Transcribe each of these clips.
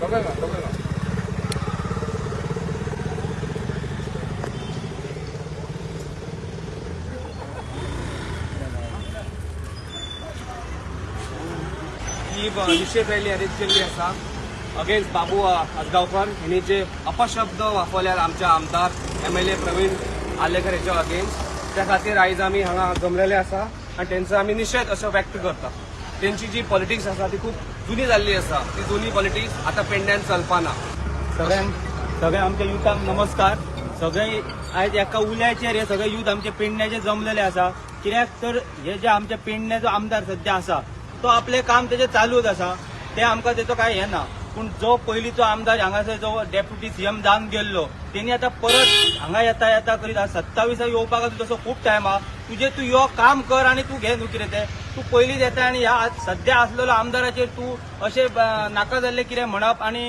बघा ना ही केली असा अगेन्स्ट बाबू आजगावकर हिणी जे अपशब्द वापरल्यात आमच्या आमदार M L A Praveen Alekar हेच्या अगेन्स्ट त्या खातीर आयज आम्ही हांगा जमलेले आसा आनी तेंचो आमी निषेध असो व्यक्त करता. तेंची जी पॉलिटिक्स आसा ती खूब जुनी जाल्ली आसा ती जुनी पॉलिटिक्स आतां पेंड्यान चलपाना सगळ्यांक सगळ्या आमच्या युथांक नमस्कार. सगळे आयज एका उल्याचेर हे सगळे युथ आमचे पेडण्याचे जमलेले आसा कित्याक तर हे जे आमच्या पेडण्याचो आमदार सध्या आसा तो आपले काम त्याचे चालूच आसा ते आमकां तेचो काय हे ना. पूण जो पयलींचो आमदार हांगासर जो डेप्युटी सीएम जावन गेल्लो तेणी आतां परत हांगा येता येता करीत आसा सत्तावीसा येवपाक जसो तसो खूब टायम आहा तुजे तूं यो काम कर आनी तूं घे न्हू कितें तें तूं पयलींच येता आनी ह्या आज सध्या आसलेलो आमदाराचेर तूं अशें नाका जाल्लें कितें म्हणप आनी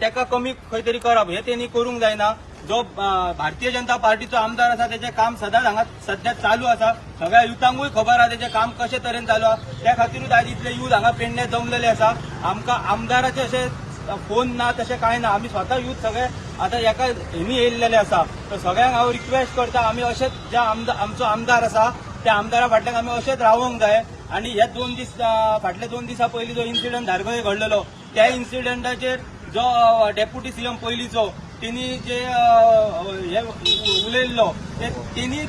तेका कमी खंय तरी करप. हे तेणी करूंक जायना जो भारतीय जनता पार्टीचो आमदार आसा तेजें काम सदांच हांगा सध्या चालू आसा सगळ्या युथांकूय खबर आसा तेजें काम कशे तरेन चालू आसा त्या खातीरूच आयज इतले युथ हांगा पेडणे जमलेले आसा आमकां आमदाराचे अशें फोन ना तशें कांय ना आमी स्वता युथ सगळे आतां एका हेनी येयल्लेले आसा तर सगळ्यांक हांव रिक्वेस्ट करता आमी अशेंच जे आमदार आमचो आमदार आसा त्या आमदारा फाटल्यान आमी अशेंच रावोंक जाय. आनी हे दोन दीस फाटल्या फाटले दोन दिसा पयलीं जो इन्सिडंट धारगळे घडलेलो त्या इन्सिडंटाचेर जो डेप्युटी सीएम पयलींचो तेणी जे हे उलयल्लो ते तेणी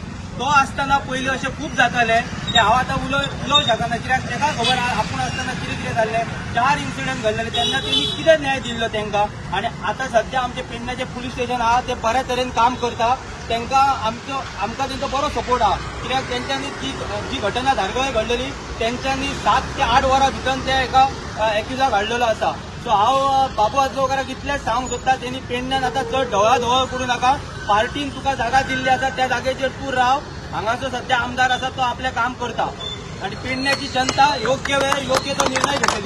तो आसतना पयलीं अशें खूब जाताले. की हांव आतां उलोव उलोवंक शकना कित्याक तेका खबर आहा आपूण आसतना कितें कितें जाल्लें चार इन्सिडंट घडलेले. तेन्ना तेणी कितें न्याय दिल्लो तेंकां आनी आतां सध्या आमचे पेडण्याचें पुलीस स्टेशन आहा. ते बऱ्या तरेन काम करता. तेंकां आमचो आमकां तेंचो बरो सपोर्ट आहा. कित्याक तेंच्यांनी ती जी घटना धारगळे घडलेली तेंच्यांनी सात ते आठ वरां भितर ते एका एक्युजाक हाडलेलो आसा सो हांव बाबू आजोवकाराक इतलेंच सांगूंक सोदता तेणी पेडण्यान आतां चड ढवळा ढवळ करूं नाका. पार्टीन तुका जागा दिल्ली आसा त्या जागेचेर तूं राव. हांगाचो सध्या आमदार आसा तो आपलें काम करता. आनी पेडण्याची जनता योग्य वेळार योग्य तो निर्णय घेतली